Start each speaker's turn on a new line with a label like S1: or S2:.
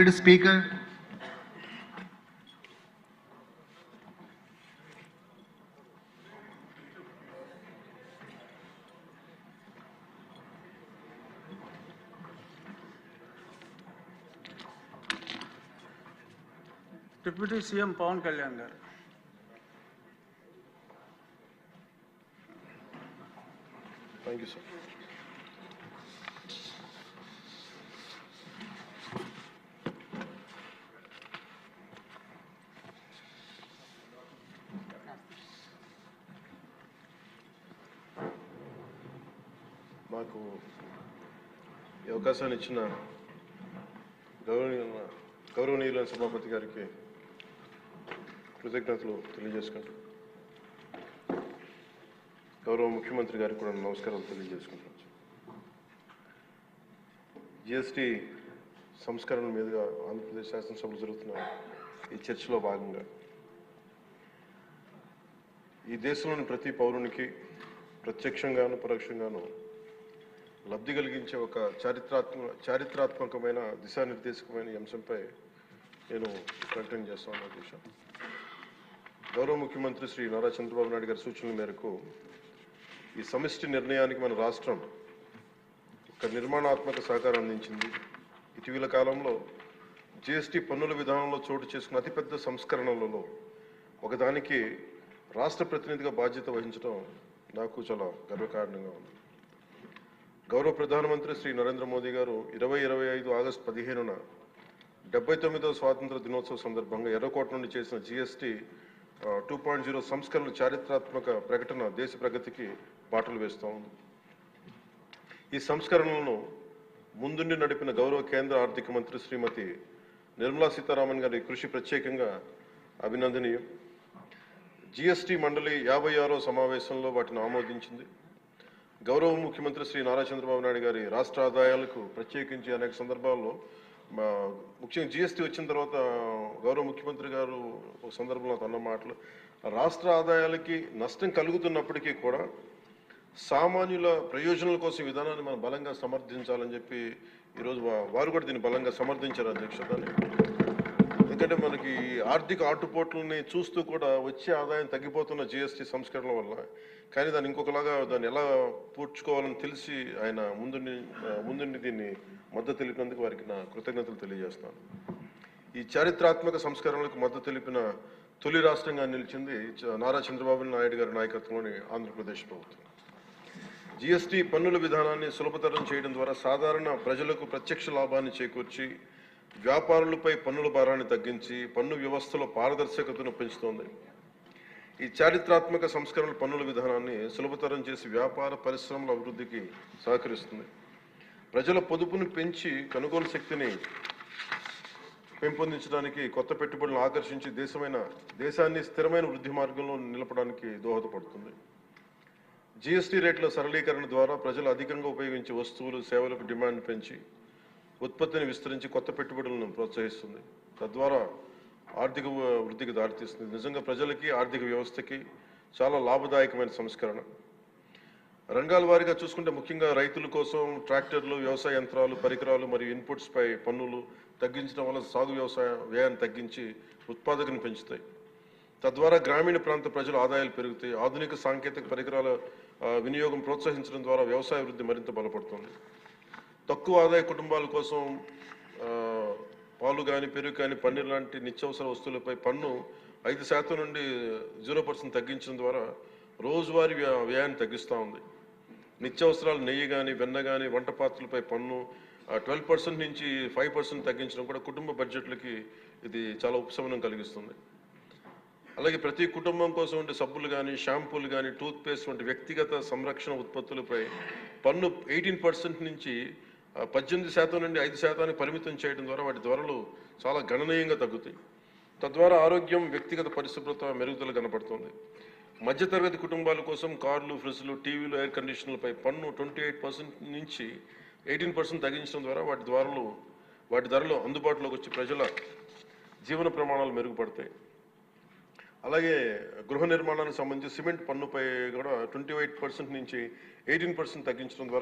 S1: Mr. Speaker,
S2: Deputy CM Pawan Kalyan.
S3: Thank you, sir. మాకు ఈ అవకాశాన్ని ఇచ్చిన గౌరవనీయ గౌరవనీయులైన సభాపతి గారికి కృతజ్ఞతలు తెలియజేసుకుంటూ గౌరవ ముఖ్యమంత్రి గారికి కూడా నమస్కారాలు తెలియజేసుకుంటాం జిఎస్టి సంస్కరణ మీదుగా ఆంధ్రప్రదేశ్ శాసనసభలు జరుగుతున్న ఈ చర్చలో భాగంగా ఈ దేశంలోని ప్రతి పౌరునికి ప్రత్యక్షంగాను పరోక్షంగాను లబ్ధి కలిగించే ఒక చారిత్రాత్మక చారిత్రాత్మకమైన దిశానిర్దేశకమైన అంశంపై నేను ప్రకటన చేస్తాను విషయం గౌరవ ముఖ్యమంత్రి శ్రీ నారా చంద్రబాబు నాయుడు గారి సూచనల మేరకు ఈ సమిష్టి నిర్ణయానికి మన రాష్ట్రం ఒక నిర్మాణాత్మక సహకారం అందించింది. ఇటీవల కాలంలో జిఎస్టీ పన్నుల విధానంలో చోటు చేసుకున్న అతిపెద్ద సంస్కరణలలో ఒకదానికి రాష్ట్ర ప్రతినిధిగా బాధ్యత వహించడం నాకు చాలా గర్వకారణంగా ఉంది. గౌరవ ప్రధానమంత్రి శ్రీ నరేంద్ర మోదీ గారు ఇరవై ఇరవై ఐదు ఆగస్టు పదిహేనున డెబ్బై తొమ్మిదవ స్వాతంత్ర దినోత్సవ సందర్భంగా ఎర్రకోట నుండి చేసిన జిఎస్టీ టూ పాయింట్ జీరో సంస్కరణల చారిత్రాత్మక ప్రకటన దేశ ప్రగతికి బాటలు వేస్తూ ఉంది. ఈ సంస్కరణలను ముందుండి నడిపిన గౌరవ కేంద్ర ఆర్థిక మంత్రి శ్రీమతి నిర్మలా సీతారామన్ గారి కృషి ప్రత్యేకంగా అభినందనీయం. జిఎస్టీ మండలి యాభై ఆరో సమావేశంలో వాటిని ఆమోదించింది. గౌరవ ముఖ్యమంత్రి శ్రీ నారా చంద్రబాబు నాయుడు గారి రాష్ట్ర ఆదాయాలకు ప్రత్యేకించి అనేక సందర్భాల్లో మా ముఖ్యంగా జిఎస్టీ వచ్చిన తర్వాత గౌరవ ముఖ్యమంత్రి గారు ఒక సందర్భంలో అన్న మాటలు రాష్ట్ర ఆదాయాలకి నష్టం కలుగుతున్నప్పటికీ కూడా సామాన్యుల ప్రయోజనాల కోసం విధానాన్ని మనం బలంగా సమర్థించాలని చెప్పి ఈరోజు వారు కూడా దీన్ని బలంగా సమర్థించారు అధ్యక్షతని ఎందుకంటే మనకి ఆర్థిక ఆటుపోట్లని చూస్తూ కూడా వచ్చే ఆదాయం తగ్గిపోతున్న జిఎస్టీ సంస్కరణల వల్ల. కానీ దాన్ని ఇంకొకలాగా దాన్ని ఎలా పూడ్చుకోవాలని తెలిసి ఆయన ముందుండి ముందుండి దీన్ని మద్దతు తెలిపినందుకు వారికి నా కృతజ్ఞతలు తెలియజేస్తాను. ఈ చారిత్రాత్మక సంస్కరణలకు మద్దతు తెలిపిన తొలి రాష్ట్రంగా నిలిచింది చ- నారా చంద్రబాబు నాయుడు గారి నాయకత్వంలోని ఆంధ్రప్రదేశ్ ప్రభుత్వం. జిఎస్టీ పన్నుల విధానాన్ని సులభతరం చేయడం ద్వారా సాధారణ ప్రజలకు ప్రత్యక్ష లాభాన్ని చేకూర్చి వ్యాపారులపై పన్నుల భారాన్ని తగ్గించి పన్ను వ్యవస్థలో పారదర్శకతను పెంచుతోంది. ఈ చారిత్రాత్మక సంస్కరణల పన్నుల విధానాన్ని సులభతరం చేసి వ్యాపార పరిశ్రమల అభివృద్ధికి సహకరిస్తుంది. ప్రజల పొదుపును పెంచి కొనుగోలు శక్తిని పెంపొందించడానికి కొత్త పెట్టుబడులను ఆకర్షించి దేశమైన దేశాన్ని స్థిరమైన వృద్ధి మార్గంలో నిలపడానికి దోహదపడుతుంది. జీఎస్టీ రేట్ల సరళీకరణ ద్వారా ప్రజలు అధికంగా ఉపయోగించే వస్తువులు సేవలకు డిమాండ్ పెంచి ఉత్పత్తిని విస్తరించి కొత్త పెట్టుబడులను ప్రోత్సహిస్తుంది. తద్వారా ఆర్థిక వృద్ధికి దారితీస్తుంది. నిజంగా ప్రజలకి ఆర్థిక వ్యవస్థకి చాలా లాభదాయకమైన సంస్కరణ. రంగాల వారీగా చూసుకుంటే ముఖ్యంగా రైతుల కోసం ట్రాక్టర్లు వ్యవసాయ యంత్రాలు పరికరాలు మరియు ఇన్పుట్స్పై పన్నులు తగ్గించడం వల్ల సాగు వ్యవసాయ వ్యయాన్ని తగ్గించి ఉత్పాదకను పెంచుతాయి. తద్వారా గ్రామీణ ప్రాంత ప్రజల ఆదాయాలు పెరుగుతాయి. ఆధునిక సాంకేతిక పరికరాల వినియోగం ప్రోత్సహించడం ద్వారా వ్యవసాయ వృద్ధి మరింత బలపడుతుంది. తక్కువ ఆదాయ కుటుంబాల కోసం పాలు కానీ పెరుగు కానీ పన్నీర్ లాంటి నిత్యావసర వస్తువులపై పన్ను ఐదు శాతం నుండి జీరో పర్సెంట్ తగ్గించడం ద్వారా రోజువారీ వ్యయ- వ్యయాన్ని తగ్గిస్తూ ఉంది. నిత్యావసరాలు నెయ్యి కానీ వెన్న కానీ వంట పాత్రలపై పన్ను ట్వెల్వ్ పర్సెంట్ నుంచి ఫైవ్ పర్సెంట్ తగ్గించడం కూడా కుటుంబ బడ్జెట్లకి ఇది చాలా ఉపశమనం కలిగిస్తుంది. అలాగే ప్రతి కుటుంబం కోసం ఉండే సబ్బులు కానీ షాంపూలు కానీ టూత్పేస్ట్ వంటి వ్యక్తిగత సంరక్షణ ఉత్పత్తులపై పన్ను ఎయిటీన్ పర్సెంట్ నుంచి పద్దెనిమిది శాతం నుండి ఐదు శాతానికి పరిమితం చేయడం ద్వారా వాటి ధరలు చాలా గణనీయంగా తగ్గుతాయి. తద్వారా ఆరోగ్యం వ్యక్తిగత పరిశుభ్రత మెరుగుదల కనపడుతుంది. మధ్యతరగతి కుటుంబాల కోసం కార్లు ఫ్రిడ్జ్లు టీవీలు ఎయిర్ కండిషనర్లపై పన్ను ట్వంటీ ఎయిట్ పర్సెంట్ నుంచి ఎయిటీన్ పర్సెంట్ తగ్గించడం ద్వారా వాటి ధరలు వాటి ధరలు అందుబాటులోకి వచ్చి ప్రజల జీవన ప్రమాణాలు మెరుగుపడతాయి. అలాగే గృహ నిర్మాణానికి సంబంధించి సిమెంట్ పన్నుపై కూడా ట్వంటీ ఎయిట్ పర్సెంట్ నుంచి ఎయిటీన్ పర్సెంట్ తగ్గించడం ద్వారా